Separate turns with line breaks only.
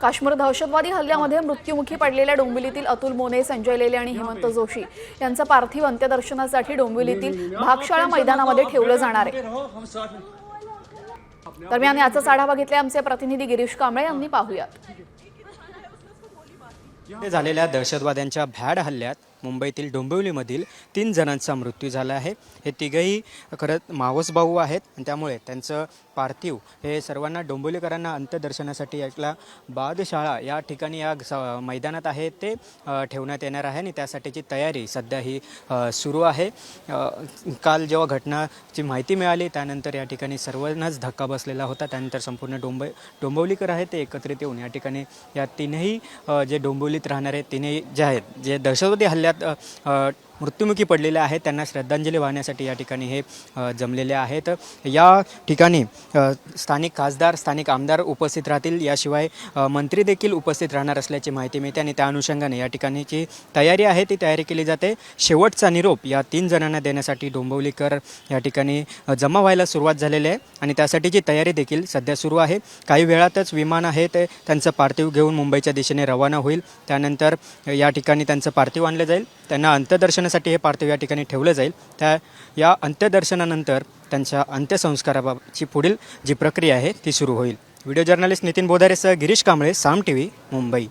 काश्मीर दहशतवादी हल्ल्यामध्ये मृत्युमुखी पडलेल्या डोंबिवलीतील अतुल मोने संजय लेले आणि हेमंत जोशी यांचं पार्थिव अंत्यदर्शनासाठी डोंबिवलीतील भागशाळा मैदानामध्ये ठेवलं जाणार आहे. दरम्यान याचाच आढावा घेतला आमचे प्रतिनिधी गिरीश कांबळे यांनी पाहूयात.
झालेल्या दहशतवाद्यांच्या भ्याड हल्ल्यात मुंबईतील डोंबिवलीमधील तीन जणांचा मृत्यू झाला आहे. हे तिघंही खरं मावस भाऊ आहेत आणि त्यामुळे त्यांचं पार्थिव हे सर्वांना डोंबिवलीकरांना अंत्यदर्शनासाठी याला बादशाळा या ठिकाणी या स- मैदानात आहे ते ठेवण्यात येणार आहे आणि त्यासाठीची तयारी सध्या ही सुरू आहे. काल जेव्हा घटनाची माहिती मिळाली त्यानंतर या ठिकाणी सर्वांनाच धक्का बसलेला होता. त्यानंतर संपूर्ण डोंबई डोंबिवलीकर आहेत ते एकत्रित येऊन या ठिकाणी या तीनही जे डोंबिवलीत राहणारे तीनही जे आहेत जे दहशतवादी हल्ले आपल्या मृत्युमुखी पडलेले आहेत. त्यांना श्रद्धांजली वाहण्यासाठी या ठिकाणी हे जमलेले आहेत. या ठिकाणी स्थानिक खासदार स्थानिक आमदार उपस्थित राहतील. याशिवाय मंत्री देखील उपस्थित राहणार असल्याची माहिती मिळते आणि त्या अनुषंगाने या ठिकाणी जी तयारी आहे. ती तयारी केली जाते. शेवटचा निरोप या तीन जणांना देण्यासाठी डोंबिवलीकर या ठिकाणी जमा व्हायला सुरुवात झालेली आहे आणि त्यासाठीची तयारी देखील सध्या सुरू आहे. काही वेळातच विमान आहे ते त्यांचं पार्थिव घेऊन मुंबईच्या दिशेने रवाना होईल. त्यानंतर या ठिकाणी त्यांचं पार्थिव आणलं जाईल. त्यांना दर्शनासाठी हे पार्थिव या ठिकाणी ठेवलं जाईल. त्या या अंत्यदर्शनानंतर त्यांच्या अंत्यसंस्काराबाबतची पुढील जी प्रक्रिया आहे ती सुरू होईल. व्हिडिओ जर्नलिस्ट नितीन बोधारेसह गिरीश कांबळे साम टी व्ही मुंबई.